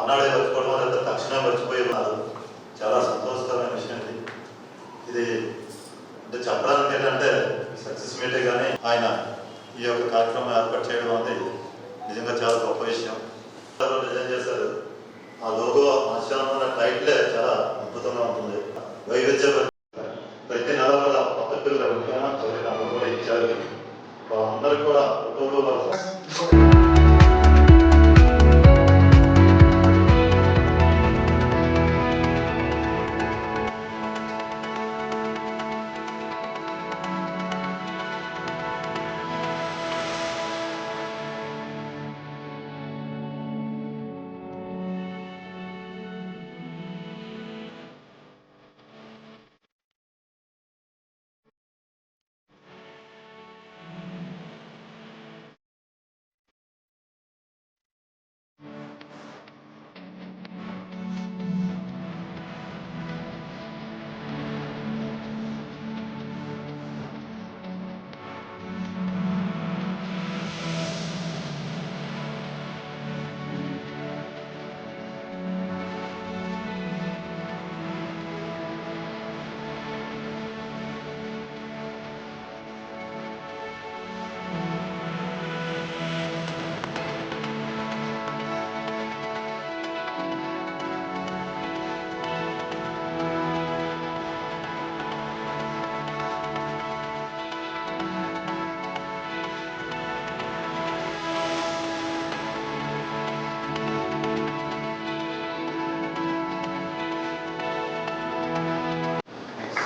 మర్నాడే మర్చిపోవడం లేకపోతే తక్షణమే మర్చిపోయి ఉన్నారు. చాలా సంతోషకరమైన విషయం ఇది ఇది అంటే చెప్పడానికి ఏంటంటే సక్సెస్ మీటే కానీ ఆయన ఈ యొక్క కార్యక్రమం ఏర్పాటు చేయడం అనేది నిజంగా చాలా గొప్ప విషయం. డిజైన్ చేశారు. ఆ లోగో ఆశ్రమం టైట్లే చాలా అద్భుతంగా ఉంటుంది. వైవిధ్య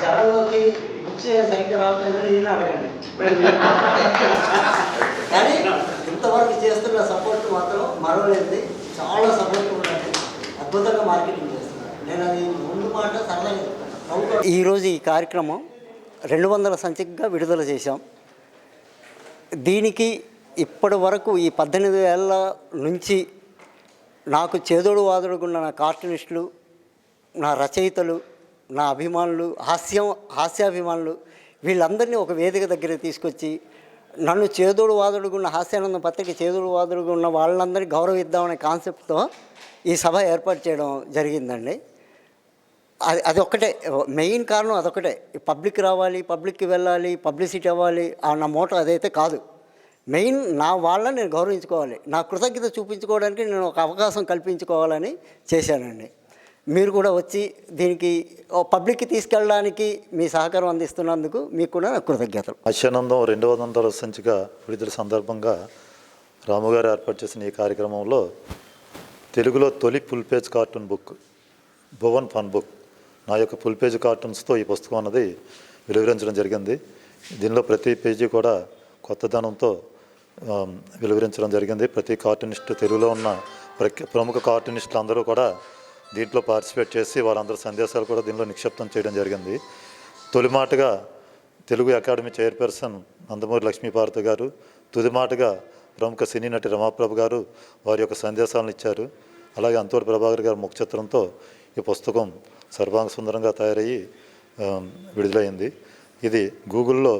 సెలవుకి బుక్స్ సరిగ్గా రావట్లేదు నేను అడగండి. కానీ ఇంతవరకు చేస్తున్న సపోర్ట్ మాత్రం మరవలేదు చాలా సపోర్ట్ ఉండాలి అద్భుతంగా మార్కెటింగ్ చేస్తున్నారు. నేను అది ముందు మాట సరదాగా చెప్తాను. ఈరోజు ఈ కార్యక్రమం రెండు వందల సంచికగా విడుదల చేశాం. దీనికి ఇప్పటి వరకు ఈ పద్దెనిమిది ఏళ్ళ నుంచి నాకు చేదోడు వాదుడుగున్న నా కార్టూనిస్టులు నా రచయితలు నా అభిమానులు హాస్యం హాస్యాభిమానులు వీళ్ళందరినీ ఒక వేదిక దగ్గరికి తీసుకొచ్చి నన్ను చేదోడు వాదుడుగున్న హాస్యానందం పత్రిక చేదోడు వాదుడుకున్న వాళ్ళందరినీ గౌరవిద్దామనే కాన్సెప్ట్తో ఈ సభ ఏర్పాటు చేయడం జరిగిందండి. అది అదొక్కటే మెయిన్ కారణం అదొకటే పబ్లిక్ రావాలి పబ్లిక్కి వెళ్ళాలి పబ్లిసిటీ అవ్వాలి ఆ నా మోటో అదైతే కాదు. మెయిన్ నా వాళ్ళని నేను గౌరవించుకోవాలి. నా కృతజ్ఞత చూపించుకోవడానికి నేను ఒక అవకాశం కల్పించుకోవాలని చేశానండి. మీరు కూడా వచ్చి దీనికి పబ్లిక్కి తీసుకెళ్ళడానికి మీ సహకారం అందిస్తున్నందుకు మీకు కూడా కృతజ్ఞతలు. అశ్వానందం రెండు వందల సంచిక విడుదల సందర్భంగా రాముగారు ఏర్పాటు చేసిన ఈ కార్యక్రమంలో తెలుగులో తొలి full page cartoon book Bhuvan fun book నా యొక్క ఫుల్ పేజ్ కార్టూన్స్తో ఈ పుస్తకం అన్నది వెలువరించడం జరిగింది. దీనిలో ప్రతి పేజీ కూడా కొత్తదనంతో వెలువరించడం జరిగింది. ప్రతి కార్టూనిస్ట్ తెలుగులో ఉన్న ప్రముఖ కార్టూనిస్టులు అందరూ కూడా దీంట్లో పార్టిసిపేట్ చేసి వాళ్ళందరి సందేశాలు కూడా దీనిలో నిక్షిప్తం చేయడం జరిగింది. తొలి మాటగా తెలుగు అకాడమీ చైర్పర్సన్ నందమూరి లక్ష్మీపార్వతి గారు తుదిమాటగా ప్రముఖ సినీ నటి రమాప్రభు గారు వారి యొక్క సందేశాలను ఇచ్చారు. అలాగే అంతోటి ప్రభాకర్ గారి ముఖ చిత్రంతో ఈ పుస్తకం సర్వాంగ సుందరంగా తయారయ్యి విడుదలైంది. ఇది గూగుల్లో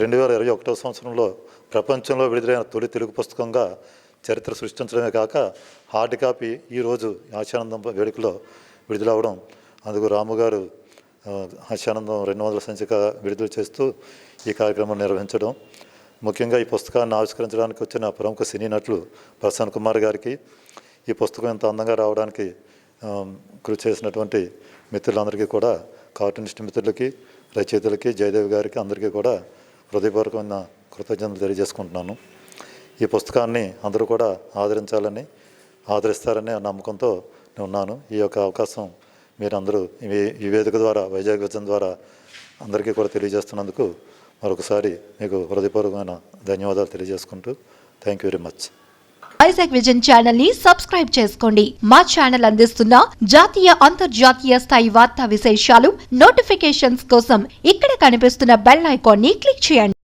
రెండు వేల ఇరవై ఒకటో సంవత్సరంలో ప్రపంచంలో విడుదలైన తొలి తెలుగు పుస్తకంగా చరిత్ర సృష్టించడమే కాక హార్డ్ కాపీ ఈరోజు ఆశానందం వేడుకలో విడుదలవడం అందుకు రాము గారు ఆశానందం రెండు వందల సంచిక విడుదల చేస్తూ ఈ కార్యక్రమం నిర్వహించడం. ముఖ్యంగా ఈ పుస్తకాన్ని ఆవిష్కరించడానికి వచ్చిన ప్రముఖ సినీ నటులు ప్రసన్న కుమార్ గారికి ఈ పుస్తకం ఇంత అందంగా రావడానికి కృషి చేసినటువంటి మిత్రులందరికీ కూడా కార్టూనిస్ట్ మిత్రులకి రచయితలకి జయదేవి గారికి అందరికీ కూడా హృదయపూర్వకమైన కృతజ్ఞతలు తెలియజేసుకుంటున్నాను. ఈ పుస్తకాన్ని అందరూ కూడా ఆదరించాలని ఆదరిస్తారనే నమ్మకంతో నేను ఉన్నాను ఈ యొక్క అవకాశం మీరందరూ ఈ- వేదిక ద్వారా వైజాగ్ విజన్ ద్వారా అందరికీ కూడా తెలియజేస్తున్నందుకు మరొకసారి మీకు హృదయపూర్వకమైన ధన్యవాదాలు తెలియజేసుకుంటూ thank you very much. Vizag vision ఛానల్ని సబ్స్క్రైబ్ చేసుకోండి. మా ఛానల్ అందిస్తున్న జాతీయ అంతర్జాతీయ స్థాయి వార్తా విశేషాలు నోటిఫికేషన్స్ కోసం ఇక్కడ కనిపిస్తున్న బెల్ ఐకాన్ని క్లిక్ చేయండి.